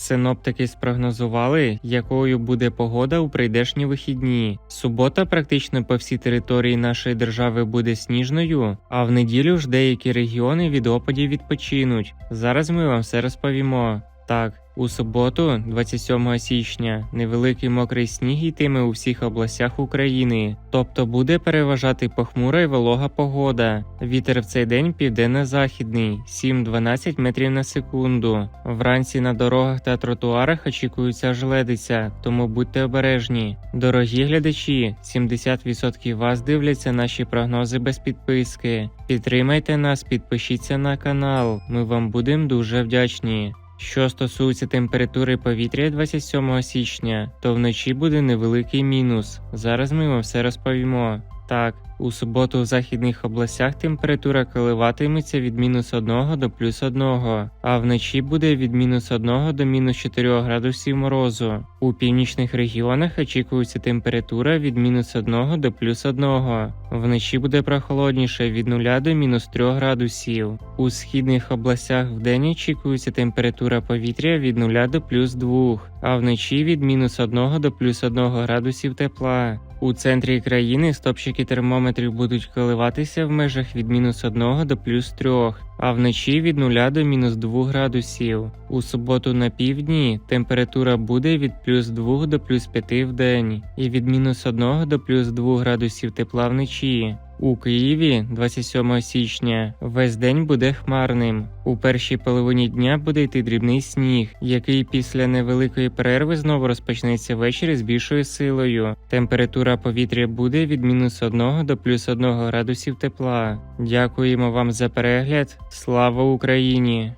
Синоптики спрогнозували, якою буде погода у прийдешні вихідні. Субота практично по всій території нашої держави буде сніжною, а в неділю ж деякі регіони від опадів відпочинуть. Зараз ми вам все розповімо. Так, у суботу, 27 січня, невеликий мокрий сніг йтиме у всіх областях України, тобто буде переважати похмура й волога погода. Вітер в цей день південно-західний 7-12 метрів на секунду. Вранці на дорогах та тротуарах очікується жледиця, тому будьте обережні. Дорогі глядачі, 70% вас дивляться наші прогнози без підписки. Підтримайте нас, підпишіться на канал. Ми вам будемо дуже вдячні. Що стосується температури повітря 27 січня, то вночі буде невеликий мінус. Зараз ми вам все розповімо. Так, у суботу в західних областях температура коливатиметься від мінус 1 до плюс 1, а вночі буде від мінус 1 до мінус 4 градусів морозу. У північних регіонах очікується температура від мінус 1 до плюс 1. Вночі буде прохолодніше від 0 до мінус 3 градусів. У східних областях вдень очікується температура повітря від 0 до плюс 2, а вночі від мінус 1 до плюс 1 градусів тепла. У центрі країни стопчики термометрів будуть коливатися в межах від мінус 1 до плюс 3, а вночі від 0 до мінус 2 градусів. У суботу на півдні температура буде від плюс 2 до плюс 5 в день і від мінус 1 до плюс 2 градусів тепла вночі. У Києві 27 січня весь день буде хмарним. У першій половині дня буде йти дрібний сніг, який після невеликої перерви знову розпочнеться ввечері з більшою силою. Температура повітря буде від мінус 1 до плюс 1 градусів тепла. Дякуємо вам за перегляд. Слава Україні!